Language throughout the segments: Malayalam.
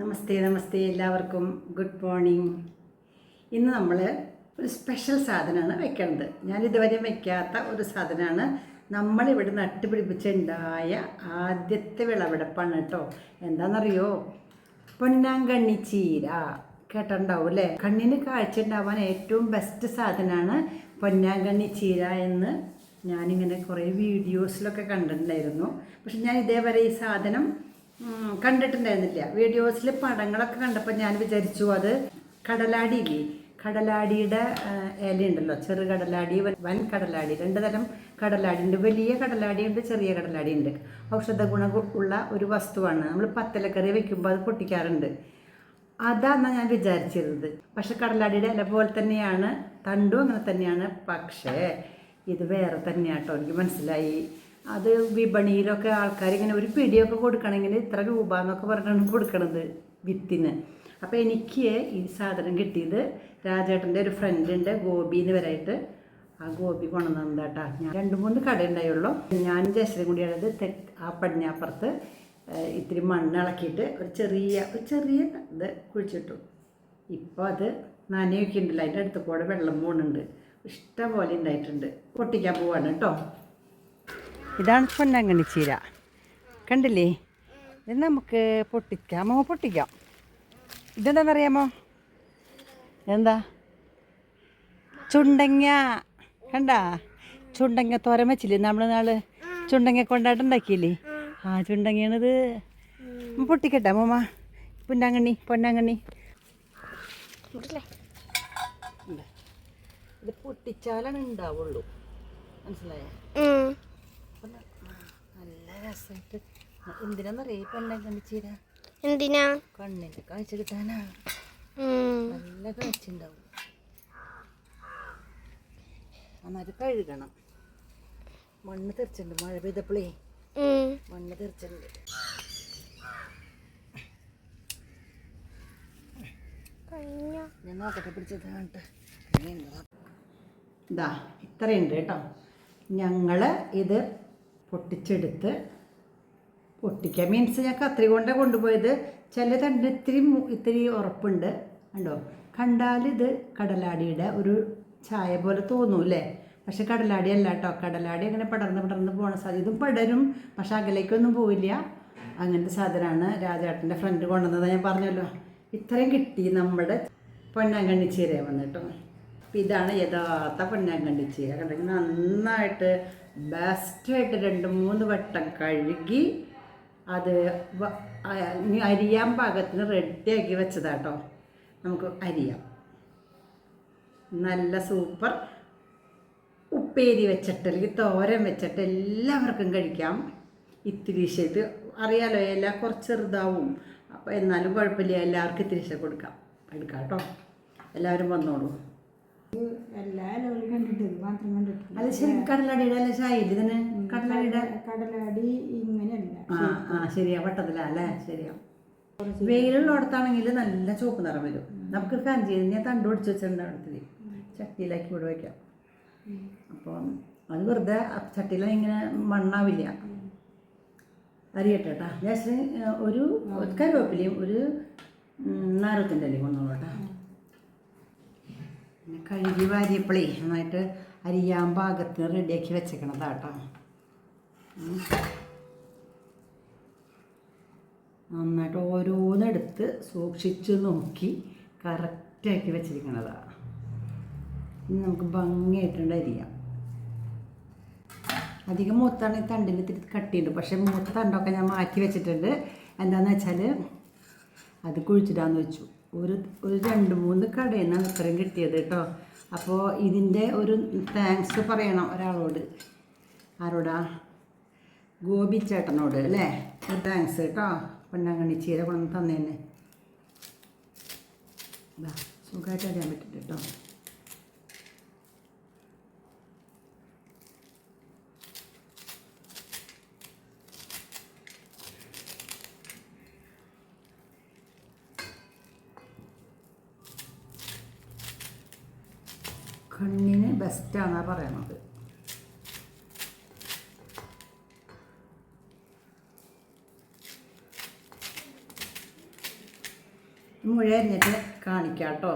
നമസ്തേ നമസ്തേ എല്ലാവർക്കും. ഗുഡ് മോർണിംഗ് ഇന്ന് നമ്മൾ ഒരു സ്പെഷ്യൽ സാധനമാണ് വെക്കേണ്ടത് ഞാൻ ഇതുവരെ വെക്കാത്ത ഒരു സാധനമാണ്. നമ്മളിവിടെ നട്ടുപിടിപ്പിച്ചുണ്ടായ ആദ്യത്തെ വിളവെടുപ്പാണ് കേട്ടോ. എന്താണെന്നറിയോ? പൊന്നാങ്കണ്ണി ചീര. കേട്ടിട്ടുണ്ടാവും അല്ലേ കണ്ണിന് കാഴ്ച ഉണ്ടാവാൻ ഏറ്റവും ബെസ്റ്റ് സാധനമാണ് പൊന്നാങ്കണ്ണി ചീര എന്ന് ഞാനിങ്ങനെ കുറേ വീഡിയോസിലൊക്കെ കണ്ടിട്ടുണ്ടായിരുന്നു. പക്ഷെ ഞാൻ ഇതേവരെ ഈ സാധനം കണ്ടിട്ടുണ്ടായിരുന്നില്ല. വീഡിയോസിൽ പടങ്ങളൊക്കെ കണ്ടപ്പോൾ ഞാൻ വിചാരിച്ചു അത് കടലാടിയില്ലേ? കടലാടിയുടെ ഇല ഇലയുണ്ടല്ലോ. ചെറു കടലാടി വൻ കടലാടി. രണ്ട് തരം കടലാടി ഉണ്ട് വലിയ കടലാടി ഉണ്ട് ചെറിയ കടലാടി ഉണ്ട് ഔഷധ ഗുണ ഉള്ള ഒരു വസ്തുവാണ്. നമ്മൾ പത്തലക്കറി വെക്കുമ്പോൾ അത് പൊട്ടിക്കാറുണ്ട്. അതാണ് ഞാൻ വിചാരിച്ചിരുന്നത്. പക്ഷെ കടലാടിയുടെ ഇല പോലെ തന്നെയാണ് തണ്ടും അങ്ങനെ തന്നെയാണ്. പക്ഷേ ഇത് വേറെ തന്നെയാട്ടോ. എനിക്ക് മനസ്സിലായി. അത് വിപണിയിലൊക്കെ ആൾക്കാർ ഇങ്ങനെ ഒരു പിടിയൊക്കെ കൊടുക്കണമെങ്കിൽ ഇത്ര രൂപ എന്നൊക്കെ പറഞ്ഞാണ് കൊടുക്കണത് വിത്തിന്. അപ്പോൾ എനിക്ക് ഈ സാധനം കിട്ടിയത് രാജേട്ടന്റെ ഒരു ഫ്രണ്ടുണ്ട് ഗോപിന്ന് വരായിട്ട്. ആ ഗോപി കൊണ്ടുവന്നത് കേട്ടോ ഞാൻ രണ്ട് മൂന്ന് കട ഉണ്ടായുള്ളൂ. ഞാൻ ജയശ്രീ കൂടിയാണത് തെക്ക് ആ പടിഞ്ഞാപ്പുറത്ത് ഇത്തിരി മണ്ണ് ഇളക്കിയിട്ട് ഒരു ചെറിയ ഒരു ചെറിയ ഇത് കുഴിച്ചിട്ടു. ഇപ്പോൾ അത് നനയൊക്കെ ഉണ്ടല്ലോ. അതിന്റെ അടുത്ത് കൂടെ വെള്ളം പോകുന്നുണ്ട് ഇഷ്ടം പോലെ ഉണ്ടായിട്ടുണ്ട്. പൊട്ടിക്കാൻ പോവാണ് കേട്ടോ ഇതാണ് പൊന്നങ്ങണി ചീര. കണ്ടില്ലേ? ഇത് നമുക്ക് പൊട്ടിക്കാമോ പൊട്ടിക്കാം. ഇതെന്താണെന്നറിയാമോ എന്താ? ചുണ്ടങ്ങ. കണ്ടാ? ചുണ്ടങ്ങ തോരൻ വെച്ചില്ലേ? നമ്മൾ നാൾ ചുണ്ടങ്ങ കൊണ്ടാട്ടുണ്ടാക്കിയില്ലേ ആ ചുണ്ടങ്ങയാണിത്. പൊട്ടിക്കട്ടെ മോമ പൊന്നാങ്കണ്ണി പൊന്നാങ്കണ്ണി. ഇത് പൊട്ടിച്ചാലാണ് ഉണ്ടാവുള്ളൂ. മനസ്സിലായോ? രസമായിട്ട് എന്തിനാന്നറിയാം? ഈ പൊന്നാങ്കണ്ണി ചീര എന്തിനാ? കണ്ണിന്റെ കാഴ്ച കിട്ടാനാ നല്ല കാഴ്ച ഉണ്ടാവും നന്നായിട്ട് കഴുകണം. മണ്ണ് തെറിച്ചിട്ടുണ്ട്. മഴ പെയ്തപ്പോഴേ മണ്ണ് തെറിച്ചിട്ടുണ്ട്? ഞാൻ നോക്കട്ടെ പിടിച്ചത് കണ്ടിട്ട്. ഇതാ ഇത്രയുണ്ട് കേട്ടോ. ഞങ്ങൾ ഇത് പൊട്ടിച്ചെടുത്ത് പൊട്ടിക്കാൻ മീൻസ് ഞാൻ കത്രി കൊണ്ടാണ് കൊണ്ടുപോയത്. ചില തണ്ട് ഇത്തിരി ഇത്തിരി ഉറപ്പുണ്ട്. കണ്ടോ? കണ്ടാൽ ഇത് കടലാടിയുടെ ഒരു ചായ പോലെ തോന്നൂല്ലേ പക്ഷെ കടലാടി അല്ല കേട്ടോ കടലാടി അങ്ങനെ പടർന്ന് പടർന്ന് പോകണ സാധ്യത ഇതും പടരും. പക്ഷെ അകലേക്കൊന്നും പോവില്ല. അങ്ങനത്തെ സാധനമാണ് രാജാട്ടന്റെ ഫ്രണ്ട് കൊണ്ടുവന്നത്. ഞാൻ പറഞ്ഞല്ലോ. ഇത്രയും കിട്ടി നമ്മുടെ പൊന്നാങ്കണ്ണി ചീര വന്നിട്ടോ അപ്പം ഇതാണ് യഥാർത്ഥ പൊന്നാങ്കണ്ണി ചീര. കണ്ടെങ്കിൽ നന്നായിട്ട് ബെസ്റ്റായിട്ട് രണ്ട് മൂന്ന് വട്ടം കഴുകി അത് അരിയാൻ പാകത്തിന് റെഡിയാക്കി വെച്ചതാട്ടോ. നമുക്ക് അരിയാം. നല്ല സൂപ്പർ ഉപ്പേരി വെച്ചിട്ട് അല്ലെങ്കിൽ തോരൻ വെച്ചിട്ട് എല്ലാവർക്കും കഴിക്കാം. ഇത്തിരി ഇത് അറിയാലോ എല്ലാം കുറച്ച് ചെറുതാവും. അപ്പോൾ എന്നാലും കുഴപ്പമില്ല എല്ലാവർക്കും ഇത്തിരി കൊടുക്കാം. എടുക്കാം കേട്ടോ. എല്ലാവരും വന്നോളൂ. എല്ലാ ലെവലും കണ്ടിട്ട് ഇത് മാത്രം കണ്ടിട്ടില്ല. അത് ശരി കടലടിയുടെ അല്ല? ചായയില്ല ഇതിന് കടലടിയുടെ? കടലടി ഇങ്ങനെയല്ല. ആ ശരിയാ വട്ടത്തിലാ അല്ലേ? ശരിയാ. വെയിലുള്ളടത്താണെങ്കിൽ നല്ല ചുവപ്പ് നിറം വരും. നമുക്ക് കഞ്ചി ഞാൻ തണ്ട് പിടിച്ച് വെച്ചിട്ടുണ്ട് അടുത്തത്. ചട്ടിയിലാക്കി ഇവിടെ വയ്ക്കാം അപ്പോൾ അത് വെറുതെ ചട്ടിയിൽ ഇങ്ങനെ മണ്ണാവില്ല. അരിയട്ടെ കേട്ടാ ഒരു കരുവേപ്പിലയും ഒരു നാരത്തിന്റെ അല്ലെങ്കിൽ കൊണ്ടോളൂ കേട്ടോ. പിന്നെ കഴുകി വാരിയപ്പോഴേ നന്നായിട്ട് അരിയാൻ പാകത്തിന് റെഡിയാക്കി വെച്ചേക്കണതാട്ടോ. നന്നായിട്ട് ഓരോന്നെടുത്ത് സൂക്ഷിച്ച് നോക്കി കറക്റ്റാക്കി വെച്ചിരിക്കണതാണ് ഇനി നമുക്ക് ഭംഗിയായിട്ടുണ്ട് അരിയാം. അധികം മൂത്താണ് ഈ ഇത്തിരി കട്ടിയുണ്ട്. പക്ഷേ മൂത്ത തണ്ടൊക്കെ ഞാൻ മാറ്റി വെച്ചിട്ടുണ്ട്. എന്താണെന്ന് വെച്ചാൽ അത് കുഴിച്ചിടാന്ന് വെച്ചു. ഒരു ഒരു രണ്ട് മൂന്ന് കടയിൽ നിന്നാണ് ഇത്രയും കിട്ടിയത് കേട്ടോ. അപ്പോൾ ഇതിന്റെ ഒരു താങ്ക്സ് പറയണം ഒരാളോട്. ആരോടാ? ഗോപി ചേട്ടനോട് അല്ലേ? ഒരു താങ്ക്സ് കേട്ടോ. പൊന്നാങ്കണ്ണി ചീര കൊണ്ടു തന്നേനെ. ഇതാ സുഖമായിട്ട് അറിയാൻ പറ്റില്ല കേട്ടോ. കണ്ണിന് ബെസ്റ്റാണെന്നാണ് പറയണത്. മുഴ എന്നിട്ട് കാണിക്കാം കേട്ടോ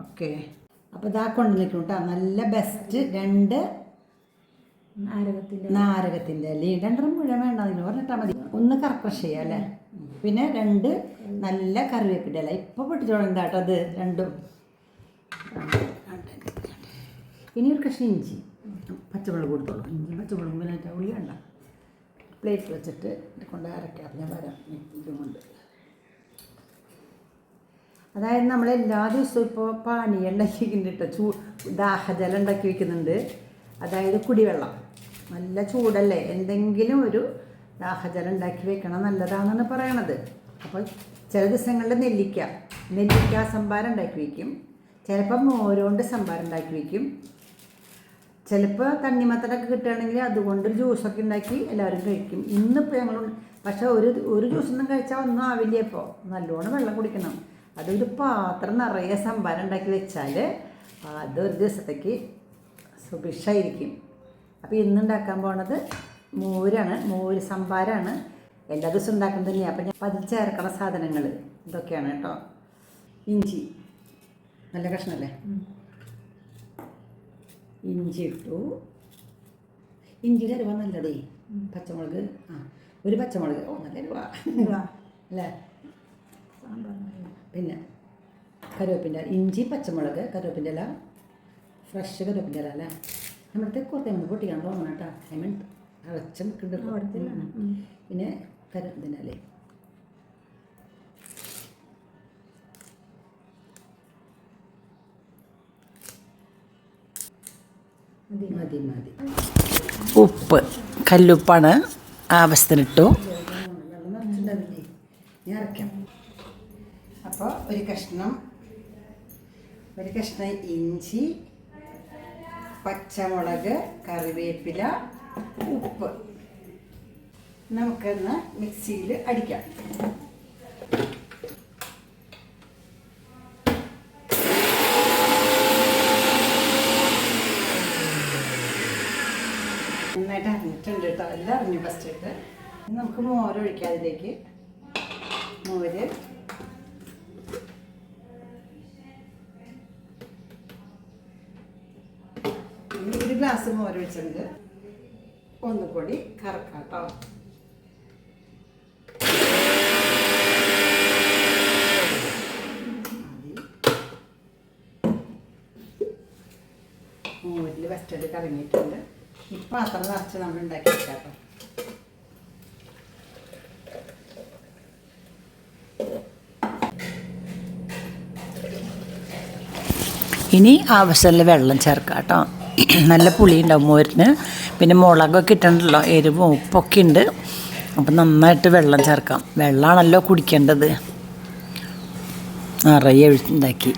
ഓക്കെ. അപ്പോൾ ഇതാ കൊണ്ടുവന്നിട്ട് കേട്ടോ നല്ല ബെസ്റ്റ് രണ്ട് നാരകത്തിന്റെ നാരകത്തിന്റെ അല്ലേ? രണ്ടെണ്ണം മുഴ വേണ്ട. നിങ്ങൾ പറഞ്ഞിട്ടാൽ മതി. ഒന്ന് കർക്കശ ചെയ്യുക അല്ലേ? പിന്നെ രണ്ട് നല്ല കറിവേപ്പിന്റെ അല്ല ഇപ്പോൾ പൊട്ടിച്ചോളണ്ട കേട്ടോ അത്? രണ്ടും. ഇനി ഒരു കഷ്ണം ഇഞ്ചി. പച്ചമുളക് കൊടുത്തോളൂ ഇഞ്ചി പച്ചമുളക് പിന്നെ ഉള്ളി വേണ്ട പ്ലേറ്റ് വെച്ചിട്ട് കൊണ്ട് അരക്കാം. ഞാൻ വരാം ഇതും കൊണ്ട്. അതായത് നമ്മൾ എല്ലാ ദിവസവും ഇപ്പോൾ പാനി ഉണ്ടാക്കി വെക്കുന്നുണ്ട് ചൂ ദാഹജലം ഉണ്ടാക്കി വെക്കുന്നുണ്ട്. അതായത് കുടിവെള്ളം. നല്ല ചൂടല്ലേ? എന്തെങ്കിലും ഒരു ദാഹജലം ഉണ്ടാക്കി വെക്കണം. നല്ലതാണെന്നാണ് പറയണത്. അപ്പോൾ ചില ദിവസങ്ങളിൽ നെല്ലിക്ക. നെല്ലിക്ക സംഭാരം ഉണ്ടാക്കി വയ്ക്കും ചിലപ്പം മോരുകൊണ്ട് സംഭാരം ഉണ്ടാക്കി വയ്ക്കും ചിലപ്പോൾ തണ്ണിമത്തനൊക്കെ കിട്ടുകയാണെങ്കിൽ അതുകൊണ്ട് ജ്യൂസൊക്കെ ഉണ്ടാക്കി എല്ലാവരും കഴിക്കും. ഇന്നിപ്പോൾ ഞങ്ങൾ പക്ഷെ ഒരു ഒരു ജ്യൂസൊന്നും കഴിച്ചാൽ ഒന്നും ആവില്ല ഇപ്പോൾ നല്ലോണം വെള്ളം കുടിക്കണം. അതൊരു പാത്രം നിറയെ സംഭാരം ഉണ്ടാക്കി വെച്ചാൽ അതൊരു ദിവസത്തേക്ക് സുഭിക്ഷമായിരിക്കും അപ്പോൾ ഇന്ന് ഉണ്ടാക്കാൻ പോണത് മോരാണ്. മോര് സംഭാരമാണ് എല്ലാ ദിവസവും ഉണ്ടാക്കുന്നത് തന്നെയാണ് അപ്പം ഞാൻ അതിൽ ചേർക്കണ സാധനങ്ങൾ ഇതൊക്കെയാണ് കേട്ടോ. ഇഞ്ചി. നല്ല കഷ്ണമല്ലേ ഇഞ്ചി ഇട്ടു ഇഞ്ചിയുടെ അരുവ നല്ലതേ. പച്ചമുളക്. ആ ഒരു പച്ചമുളക്. ഓ നല്ല അരുവ അല്ലേ? പിന്നെ കരുവേപ്പിന്റെ ഇഞ്ചി പച്ചമുളക് കരുവേപ്പിന്റെ ഇല. ഫ്രഷ് കരുവേപ്പിന്റെ ഇല അല്ലേ? നമ്മുടെ കൊത്തമണി പൊട്ടിക്കാൻ തോന്നണം കേട്ടോ. ഐ മീൻ അടച്ചും അവിടുത്തെ പിന്നെ കരുവേപ്പിന്റെ ഇല മതി മതി മതി. ഉപ്പ് കല്ലുപ്പാണ് ആവശ്യത്തിനിട്ടു. ഞാൻ അപ്പോൾ ഒരു കഷ്ണം ഒരു കഷ്ണം ഇഞ്ചി പച്ചമുളക് കറിവേപ്പില ഉപ്പ്. നമുക്കൊന്ന് മിക്സിയിൽ അടിക്കാം നന്നായിട്ട് അറിഞ്ഞിട്ടുണ്ട് കേട്ടോ. എല്ലാം അറിഞ്ഞു ഫസ്റ്റ് ആയിട്ട്. ഇനി നമുക്ക് മോര് ഒഴിക്കാം അതിലേക്ക്. മോര്. ഒരു ഗ്ലാസ് മോര് ഒഴിച്ചിട്ടുണ്ട്. ഒന്നുകൂടി കറക്കാം കേട്ടോ. മോരിൽ വെസ്റ്റഡ് കറങ്ങിയിട്ടുണ്ട്. ഈ പാത്രം നിറച്ച് നമ്മൾ ഉണ്ടാക്കി വെച്ചാട്ടോ ഇനി ആവശ്യമുള്ള വെള്ളം ചേർക്കാം കേട്ടോ. നല്ല പുളി ഉണ്ടാവും മോരിന്. പിന്നെ മുളകൊക്കെ ഇട്ടുണ്ടല്ലോ എരിവും ഉപ്പൊക്കെ ഉണ്ട്. അപ്പം നന്നായിട്ട് വെള്ളം ചേർക്കാം. വെള്ളമാണല്ലോ കുടിക്കേണ്ടത്. നിറയെ ഉണ്ടാക്കി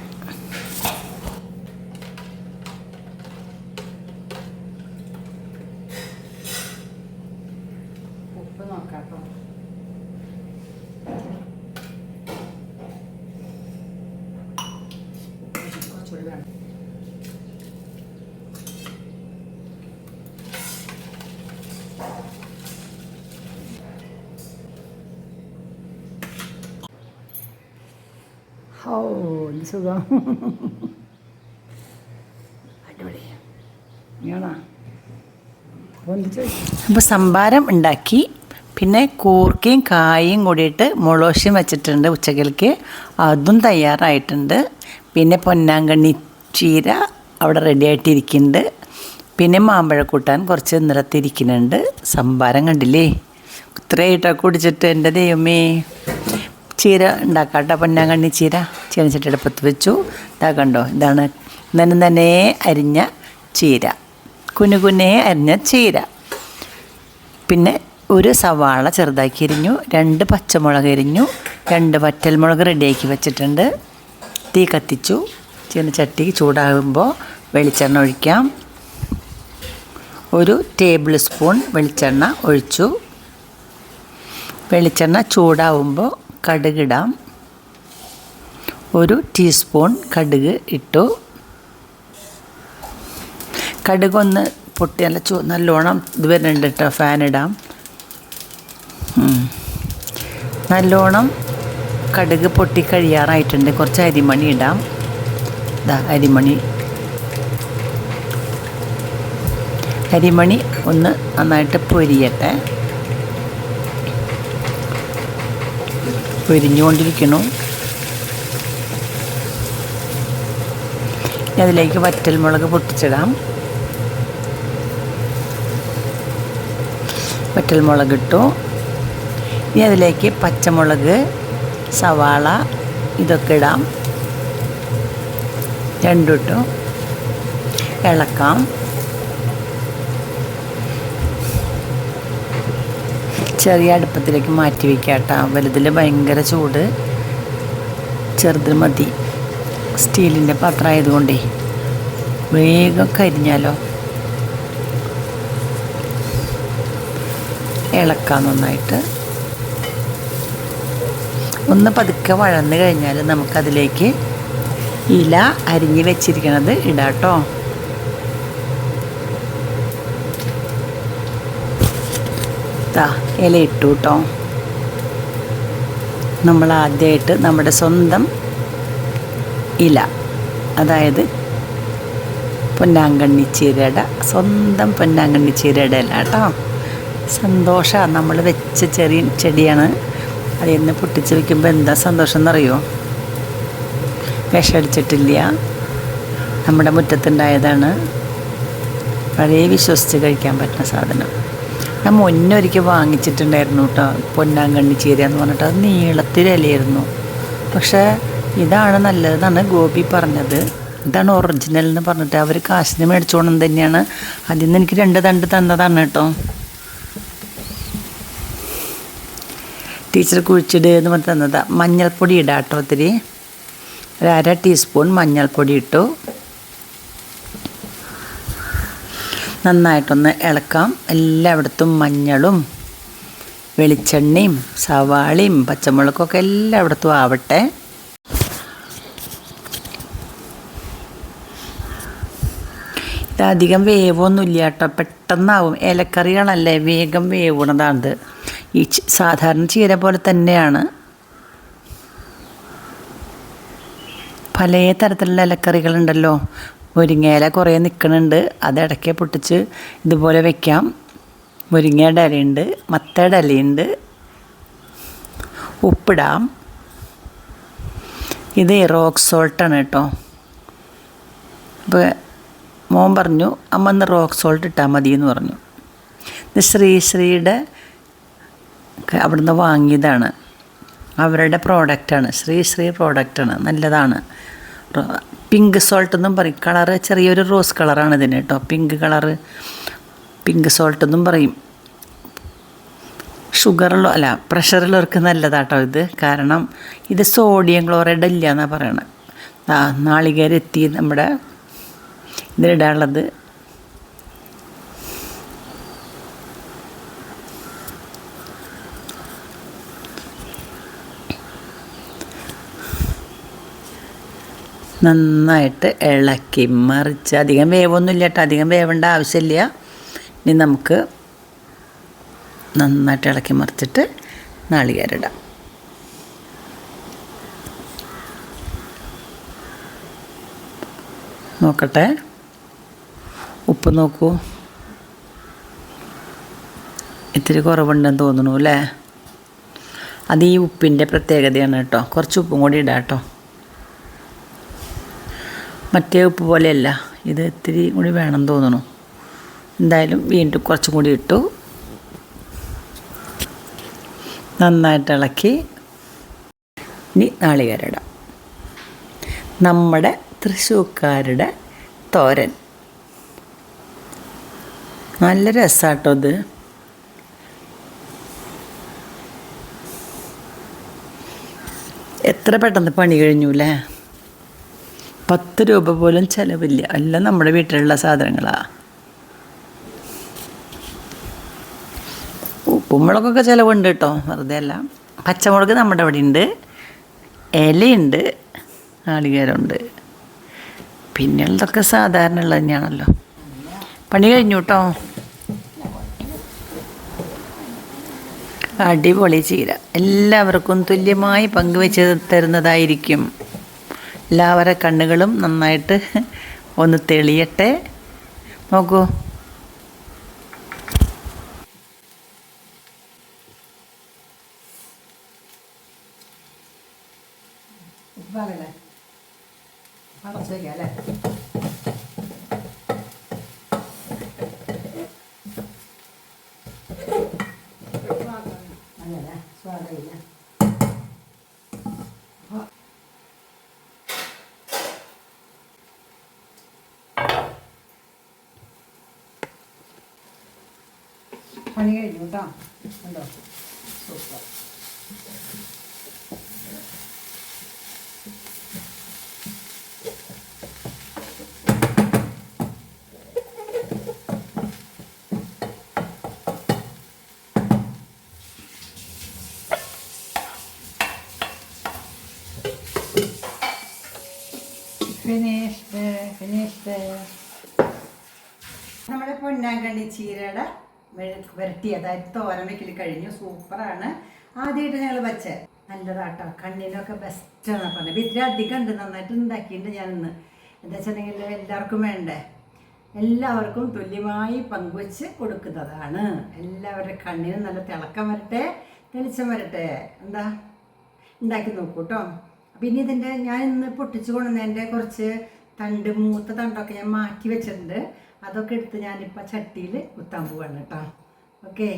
ഉപ്പ് നോക്കാം കേട്ടോ കുറച്ചുകൂടി വേണം ഓ എന്ത് സുഖം. അടിപൊളി. അപ്പോൾ സംഭാരം ഉണ്ടാക്കി പിന്നെ കൂർക്കയും കായും കൂടിയിട്ട് മുളോശ്യം വെച്ചിട്ടുണ്ട് ഉച്ചക്കലേക്ക് അതും തയ്യാറായിട്ടുണ്ട്. പിന്നെ പൊന്നാങ്കണ്ണി ചീര അവിടെ റെഡി ആയിട്ടിരിക്കുന്നുണ്ട്. പിന്നെ മാമ്പഴക്കൂട്ടാൻ കുറച്ച് നിറത്തിരിക്കുന്നുണ്ട്. സംഭാരം കണ്ടില്ലേ? ഇത്രയായിട്ടൊക്കെ കുടിച്ചിട്ട് എന്റെ ദൈവമേ. ചീര ഉണ്ടാക്കാം കേട്ടോ പൊന്നാങ്കണ്ണി ചീര ചീനച്ചട്ടി അടുപ്പത്ത് വെച്ചു. ഉണ്ടാക്കണ്ടോ കണ്ടോ ഇതാണ് നനു നനെ അരിഞ്ഞ ചീര. കുനു കുനെ അരിഞ്ഞ ചീര. പിന്നെ ഒരു സവാള ചെറുതാക്കി എരിഞ്ഞു രണ്ട് പച്ചമുളക് എരിഞ്ഞു രണ്ട് വറ്റൽമുളക് റെഡിയാക്കി വെച്ചിട്ടുണ്ട്. തീ കത്തിച്ചു. ചീനച്ചട്ടി ചൂടാകുമ്പോൾ വെളിച്ചെണ്ണ ഒഴിക്കാം. ഒരു ടേബിൾ സ്പൂൺ വെളിച്ചെണ്ണ ഒഴിച്ചു. വെളിച്ചെണ്ണ ചൂടാവുമ്പോൾ കടുകിടാം. ഒരു ടീസ്പൂൺ കടുക് ഇട്ടു. കടുക് ഒന്ന് പൊട്ടി നല്ല ചൂ നല്ലോണം ഇത് വരുന്നുണ്ട് കേട്ടോ ഫാനിടാം. നല്ലോണം കടുക് പൊട്ടി കഴിയാറായിട്ടുണ്ട്. കുറച്ച് അരിമണി ഇടാം. ഇതാ അരിമണി. അരിമണി ഒന്ന് നന്നായിട്ട് പൊരിയട്ടെ. പൊരിഞ്ഞുകൊണ്ടിരിക്കണു ഇനി അതിലേക്ക് വറ്റൽമുളക് പൊട്ടിച്ചിടാം. വറ്റൽമുളക് ഇട്ടു. ഇനി അതിലേക്ക് പച്ചമുളക് സവാള ഇതൊക്കെ ഇടാം. രണ്ടും ഇട്ടു. ഇളക്കാം. ചെറിയ അടുപ്പത്തിലേക്ക് മാറ്റി വയ്ക്കാം കേട്ടോ. വലുതിൽ ഭയങ്കര ചൂട്. ചെറുതിൽ മതി. സ്റ്റീലിന്റെ പാത്രം ആയതുകൊണ്ടേ. വേഗം കരിഞ്ഞാലോ? ഇളക്കാം നന്നായിട്ട്. ഒന്ന് പതുക്കെ വഴന്ന് കഴിഞ്ഞാൽ നമുക്കതിലേക്ക് ഇല അരിഞ്ഞ് വെച്ചിരിക്കണത് ഇടാട്ടോ. ദാ ഇല ഇട്ടു കേട്ടോ നമ്മൾ ആദ്യമായിട്ട് നമ്മുടെ സ്വന്തം ഇല അതായത് പൊന്നാങ്കണ്ണി ചീരയുടെ സ്വന്തം പൊന്നാങ്കണ്ണി ചീരയുടെ ഇല കേട്ടോ സന്തോഷമാണ് നമ്മൾ വെച്ച ചെറിയ ചെടിയാണ്. അതിൽ നിന്ന് പൊട്ടിച്ച് വയ്ക്കുമ്പോൾ എന്താ സന്തോഷം എന്നറിയോ? വിഷമടിച്ചിട്ടില്ല. നമ്മുടെ മുറ്റത്തുണ്ടായതാണ്. വളരെ വിശ്വസിച്ച് കഴിക്കാൻ പറ്റുന്ന സാധനം. ഞാൻ മുന്നേ ഒരിക്കൽ വാങ്ങിച്ചിട്ടുണ്ടായിരുന്നു കേട്ടോ. പൊന്നാങ്കണ്ണി ചീര എന്ന് പറഞ്ഞിട്ട്. അത് നീളത്തിലല്ലായിരുന്നു പക്ഷേ ഇതാണ് നല്ലതെന്നാണ് ഗോപി പറഞ്ഞത്. ഇതാണ് ഒറിജിനൽ എന്ന് പറഞ്ഞിട്ട്. അവർ കാശിന് മേടിച്ചോണം തന്നെയാണ്. അതിൽ നിന്ന് എനിക്ക് രണ്ട് തണ്ട് തന്നതാണ് കേട്ടോ. ടീച്ചർ കുഴിച്ചിട് എന്ന് പറഞ്ഞ് തന്നതാണ് മഞ്ഞൾപ്പൊടി ഇടാം കേട്ടോ ഒത്തിരി. ഒരു അര ടീസ്പൂൺ മഞ്ഞൾപ്പൊടി ഇട്ടു. നന്നായിട്ടൊന്ന് ഇളക്കാം. എല്ലായിടത്തും മഞ്ഞളും വെളിച്ചെണ്ണയും സവാളയും പച്ചമുളകൊക്കെ എല്ലായിടത്തും ആവട്ടെ. ഇതധികം വേവൊന്നുമില്ല കേട്ടോ. പെട്ടെന്നാവും. ഇലക്കറികളല്ലേ വേഗം വേവണതാണിത് ഈ സാധാരണ ചീര പോലെ തന്നെയാണ്. പല തരത്തിലുള്ള ഇലക്കറികളുണ്ടല്ലോ. മുരിങ്ങയില കുറേ നിൽക്കണുണ്ട് അത് ഇടയ്ക്ക് പൊട്ടിച്ച് ഇതുപോലെ വെക്കാം. മുരിങ്ങയുടെ ഇലയുണ്ട് മത്തയുടെ ഇലയുണ്ട്. ഉപ്പിടാം. ഇത് റോക്ക് സോൾട്ടാണ് കേട്ടോ. അപ്പോൾ മോൻ പറഞ്ഞു അമ്മ ഒന്ന് റോക്ക് സോൾട്ട് ഇട്ടാൽ മതി എന്ന് പറഞ്ഞു. ഇത് ശ്രീശ്രീയുടെ അവിടുന്ന് വാങ്ങിയതാണ്. അവരുടെ പ്രോഡക്റ്റാണ് ശ്രീശ്രീ ശ്രീ പ്രോഡക്റ്റാണ് നല്ലതാണ്. പിങ്ക് സോൾട്ട് എന്നും പറയും. കളറ് ചെറിയൊരു റോസ് കളറാണ് ഇതിന് കേട്ടോ. പിങ്ക് കളറ് പിങ്ക് സോൾട്ട് എന്നും പറയും. ഷുഗറുള്ള അല്ല പ്രഷറുള്ളവർക്ക് നല്ലതാട്ടോ ഇത്. കാരണം ഇത് സോഡിയം ക്ലോറൈഡ് ഇല്ല എന്നാണ് പറയണത് നാളികേരെത്തി നമ്മുടെ ഇതിലിടാനുള്ളത്. നന്നായിട്ട് ഇളക്കി മറിച്ച്. അധികം വേവൊന്നുമില്ല കേട്ടോ അധികം വേവേണ്ട ആവശ്യമില്ല. ഇനി നമുക്ക് നന്നായിട്ട് ഇളക്കി മറിച്ചിട്ട് നാളികേരിടാം നോക്കട്ടെ. ഉപ്പ് നോക്കൂ. ഇത്തിരി കുറവുണ്ടെന്ന് തോന്നുന്നു അല്ലേ? അത് ഈ ഉപ്പിന്റെ പ്രത്യേകതയാണ് കേട്ടോ. കുറച്ച് ഉപ്പും കൂടി ഇടാം കേട്ടോ. മറ്റേ ഉപ്പ് പോലെയല്ല. ഇത് ഇത്തിരി കൂടി വേണം തോന്നുന്നു. എന്തായാലും വീണ്ടും കുറച്ചും കൂടി ഇട്ടു. നന്നായിട്ട് ഇളക്കി. ഇനി നാളികേരടാം. നമ്മുടെ തൃശ്ശൂക്കാരുടെ തോരൻ. നല്ല രസാട്ടോ ഇത്. എത്ര പെട്ടെന്ന് പണി കഴിഞ്ഞു അല്ലേ പത്ത് രൂപ പോലും ചിലവില്ല. എല്ലാം നമ്മുടെ വീട്ടിലുള്ള സാധനങ്ങളാണ് ഉപ്പുമുളകൊക്കെ ചിലവുണ്ട് കേട്ടോ. വെറുതെ അല്ല. പച്ചമുളക് നമ്മുടെ അവിടെ ഉണ്ട് ഇലയുണ്ട്. നാളികേരമുണ്ട്. പിന്നെയുള്ളതൊക്കെ സാധാരണ ഉള്ളത് തന്നെയാണല്ലോ. പണി കഴിഞ്ഞു കേട്ടോ. അടിപൊളി ചീര. എല്ലാവർക്കും തുല്യമായി പങ്കുവെച്ച് തരുന്നതായിരിക്കും. എല്ലാവരുടെ കണ്ണുകളും നന്നായിട്ട് ഒന്ന് തെളിയട്ടെ. നോക്കൂ. പണി കഴിഞ്ഞു കേട്ടോ ഉണ്ടോ സൂപ്പർ ഫിനിഷ്ഡ് ഫിനിഷ്ഡ് നമ്മുടെ പൊന്നാങ്കണ്ണി ചീരയുടെ വരട്ടി. അതായത് തോരൻ വെക്കൽ കഴിഞ്ഞു. സൂപ്പറാണ് ആദ്യമായിട്ട് ഞങ്ങൾ വെച്ച. നല്ലതാട്ടോ. കണ്ണിനൊക്കെ ബെസ്റ്റാണ് പറഞ്ഞത്. ഇത്തിരി അധികം ഉണ്ട്. നന്നായിട്ട് ഉണ്ടാക്കിയിട്ടുണ്ട് ഇന്ന് എന്താ വെച്ചിട്ടുണ്ടെങ്കിൽ എല്ലാവർക്കും വേണ്ടേ? എല്ലാവർക്കും തുല്യമായി പങ്കുവെച്ച് കൊടുക്കുന്നതാണ്. എല്ലാവരുടെ കണ്ണിന് നല്ല തിളക്കം വരട്ടെ. തെളിച്ചം വരട്ടെ. എന്താ? ഉണ്ടാക്കി നോക്കൂ കേട്ടോ ഇനി ഇതിന്റെ ഞാൻ ഇന്ന് പൊട്ടിച്ചു കൊണ്ടുവന്നതിന്റെ കുറച്ച് തണ്ട് മൂത്ത തണ്ടൊക്കെ ഞാൻ മാറ്റി വെച്ചിട്ടുണ്ട്. അതൊക്കെ എടുത്ത് ഞാനിപ്പോൾ ചട്ടിയിൽ കുത്താൻ പോവാണ് കേട്ടോ. ഓക്കെ